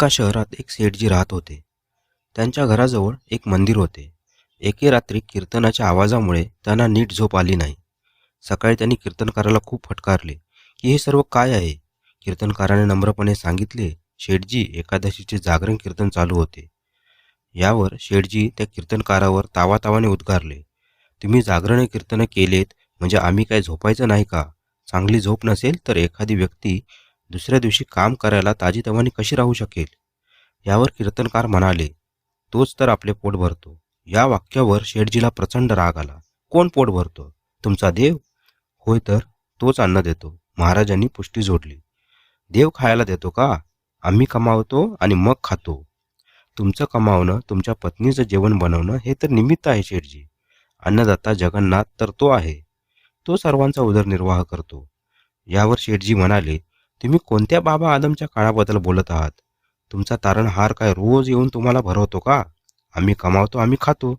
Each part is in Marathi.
एका शहरात एक सेठजी राहत होते. त्यांच्या घराजवळ एक मंदिर होते. एके रात्री कीर्तनाच्या आवाजामुळे त्यांना नीट झोप आली नाही. सकाळी त्यांनी कीर्तनकाराला खूप फटकारले की हे सर्व काय आहे? कीर्तनकाराने नम्रपणे सांगितले शेठजी एकादशीचे जागरण कीर्तन चालू होते. यावर शेठजी त्या कीर्तनकारावर तावातावाने उद्गारले तुम्ही जागरण कीर्तन केलेत म्हणजे आम्ही काय झोपायचं नाही का? चांगली झोप नसेल तर एखादी व्यक्ती दुसऱ्या दिवशी काम करायला ताजीतवानी कशी राहू शकेल? यावर कीर्तनकार म्हणाले तोच तर आपले पोट भरतो. या वाक्यावर शेठजीला प्रचंड राग आला. कोण पोट भरतो? तुमचा देव? होय तर तोच अन्न देतो. महाराजांनी पुष्टी जोडली. देव खायला देतो का? आम्ही कमावतो आणि मग खातो. तुमचं कमावणं तुमच्या पत्नीचं जेवण बनवणं हे तर निमित्त आहे शेठजी. अन्नदाता जगन्नाथ तर तो आहे. तो सर्वांचा उदरनिर्वाह करतो. यावर शेठजी म्हणाले तुम्ही कोणत्या बाबा आदमच्या काळाबद्दल बोलत आहात? तुमचा तारणहार काय रोज येऊन तुम्हाला भरवतो का? आम्ही कमावतो आम्ही खातो.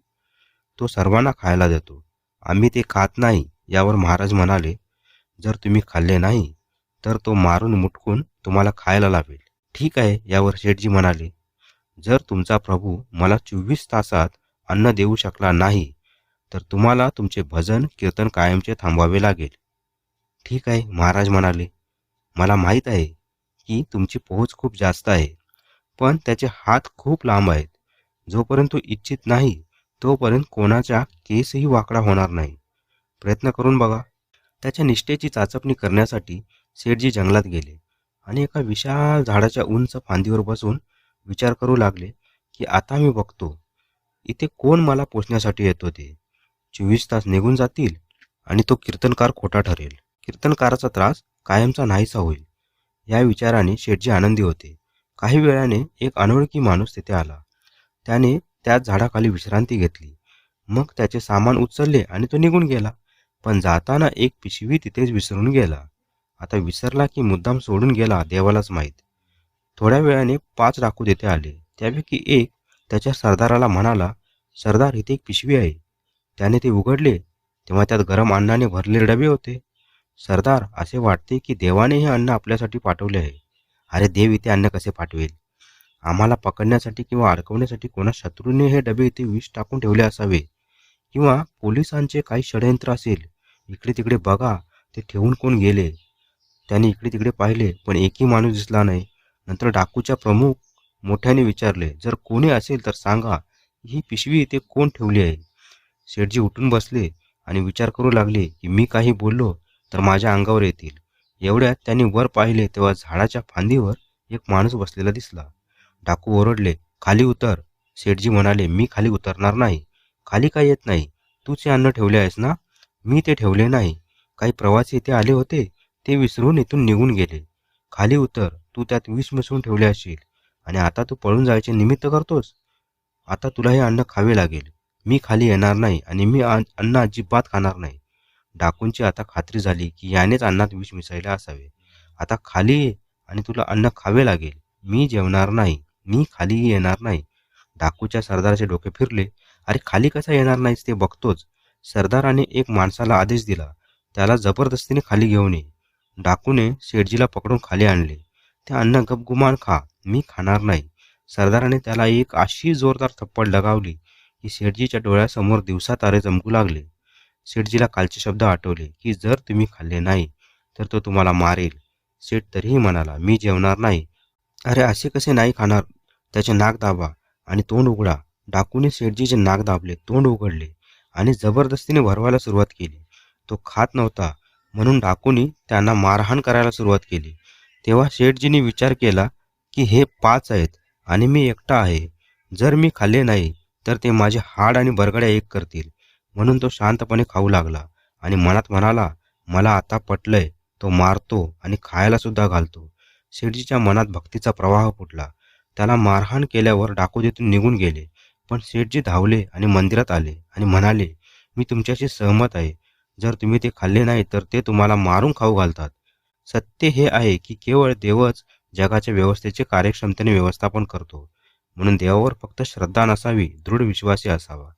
तो सर्वांना खायला देतो. आम्ही ते खात नाही यावर महाराज म्हणाले जर तुम्ही खाल्ले नाही तर तो मारून मुटकून तुम्हाला खायला लावेल. ठीक आहे यावर शेठजी म्हणाले जर तुमचा प्रभू मला चोवीस तासात अन्न देऊ शकला नाही तर तुम्हाला तुमचे भजन कीर्तन कायमचे थांबवावे लागेल. ठीक आहे महाराज म्हणाले मला माहीत आहे की तुमची पोहोच खूप जास्त आहे पण त्याचे हात खूप लांब आहेत. जोपर्यंत तो इच्छित नाही तोपर्यंत कोणाच्या केसही वाकडा होणार नाही. प्रयत्न करून बघा. त्याच्या निष्ठेची चाचपणी करण्यासाठी सेठजी जंगलात गेले आणि एका विशाल झाडाच्या उंच फांदीवर बसून विचार करू लागले की आता मी बघतो इथे कोण मला पोचण्यासाठी येतो ते. चोवीस तास निघून जातील आणि तो कीर्तनकार खोटा ठरेल. कीर्तनकाराचा त्रास कायमचा नाहीसा होईल. या विचाराने शेटजी आनंदी होते. काही वेळाने एक अनोळखी माणूस तिथे आला. त्याने त्याच झाडाखाली विश्रांती घेतली. मग त्याचे सामान उचलले आणि तो निघून गेला. पण जाताना एक पिशवी तिथेच विसरून गेला. आता विसरला की मुद्दाम सोडून गेला देवालाच माहीत. थोड्या वेळाने पाच डाकू तिथे आले. त्यापैकी एक त्याच्या सरदाराला म्हणाला सरदार इथे एक पिशवी आहे. त्याने ते उघडले. तेव्हा त्यात गरम अन्नाने भरलेले डबे होते. सरदार असे वाटते की देवाने हे अन्न आपल्यासाठी पाठवले आहे. अरे देव इथे अन्न कसे पाठवेल? आम्हाला पकडण्यासाठी किंवा अडकवण्यासाठी कोणा शत्रूने हे डबे इथे विष टाकून ठेवले असावे. किंवा पोलिसांचे काही षडयंत्र असेल इकडे तिकडे बघा ते ठेवून कोण गेले? त्याने इकडे तिकडे पाहिले पण एकही माणूस दिसला नाही. नंतर डाकूच्या प्रमुख मोठ्याने विचारले जर कोणी असेल तर सांगा ही पिशवी इथे कोण ठेवली आहे? शेठजी उठून बसले आणि विचार करू लागले की मी काही बोललो तर माझ्या अंगावर येतील. एवढ्यात त्यांनी वर पाहिले तेव्हा झाडाच्या फांदीवर एक माणूस बसलेला दिसला. डाकू ओरडले खाली उतर. शेठजी म्हणाले मी खाली उतरणार नाही. खाली काय येत नाही? तूच हे अन्न ठेवले आहेस ना? मी ते ठेवले नाही. काही प्रवासी इथे आले होते ते विसरून इथून निघून गेले. खाली उतर. तू त्यात विष मिसळून ठेवले असशील. आणि आता तू पळून जायचे निमित्त करतोस? आता तुला हे अन्न खावे लागेल. मी खाली येणार नाही आणि मी अन्न अजिबात खाणार नाही. डाकूंची आता खात्री झाली की यानेच अन्नात विष मिसळले असावे. आता खाली ये आणि तुला अन्न खावे लागेल. मी जेवणार नाही. मी खाली येणार नाही. डाकूच्या सरदाराचे डोके फिरले. अरे खाली कसा येणार नाहीस ते बघतोच. सरदाराने एक माणसाला आदेश दिला. त्याला जबरदस्तीने खाली घेऊन ये. डाकूने शेठजीला पकडून खाली आणले. ते अन्न गपगुमान खा. मी खाणार नाही. सरदाराने त्याला एक अशी जोरदार थप्पड लगावली की शेठजीच्या डोळ्यासमोर दिवसा तारे चमकू लागले. शेठजीला कालचे शब्द आठवले की जर तुम्ही खाल्ले नाही तर तो तुम्हाला मारेल. सेठ तरीही म्हणाला मी जेवणार नाही. अरे असे कसे नाही खाणार? त्याचे नाक दाबा आणि तोंड उघडा. डाकूने शेठजीचे नाक दाबले तोंड उघडले आणि जबरदस्तीने भरवायला सुरुवात केली. तो खात नव्हता म्हणून डाकूनी त्यांना मारहाण करायला सुरुवात केली. तेव्हा शेठजीने विचार केला की हे पाच आहेत आणि मी एकटा आहे. जर मी खाल्ले नाही तर ते माझे हाड आणि बरगड्या एक करतील. म्हणून तो शांतपणे खाऊ लागला आणि मनात म्हणाला मला आता पटलंय तो मारतो आणि खायला सुद्धा घालतो. शेठजीच्या मनात भक्तीचा प्रवाह फुटला. त्याला मारहाण केल्यावर डाकू तिथून निघून गेले. पण शेठजी धावले आणि मंदिरात आले आणि म्हणाले मी तुमच्याशी सहमत आहे. जर तुम्ही ते खाल्ले नाही तर ते तुम्हाला मारून खाऊ घालतात. सत्य हे आहे की केवळ देवच जगाच्या व्यवस्थेचे कार्यक्षमतेने व्यवस्थापन करतो. म्हणून देवावर फक्त श्रद्धा नसावी दृढ विश्वासी असावा.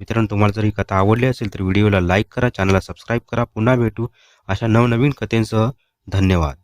मित्रांनो तुम्हाला जर ही कथा आवडली असेल तर व्हिडिओला लाईक करा चॅनलला सबस्क्राईब करा. पुन्हा भेटू अशा नवनवीन कथेंसह धन्यवाद.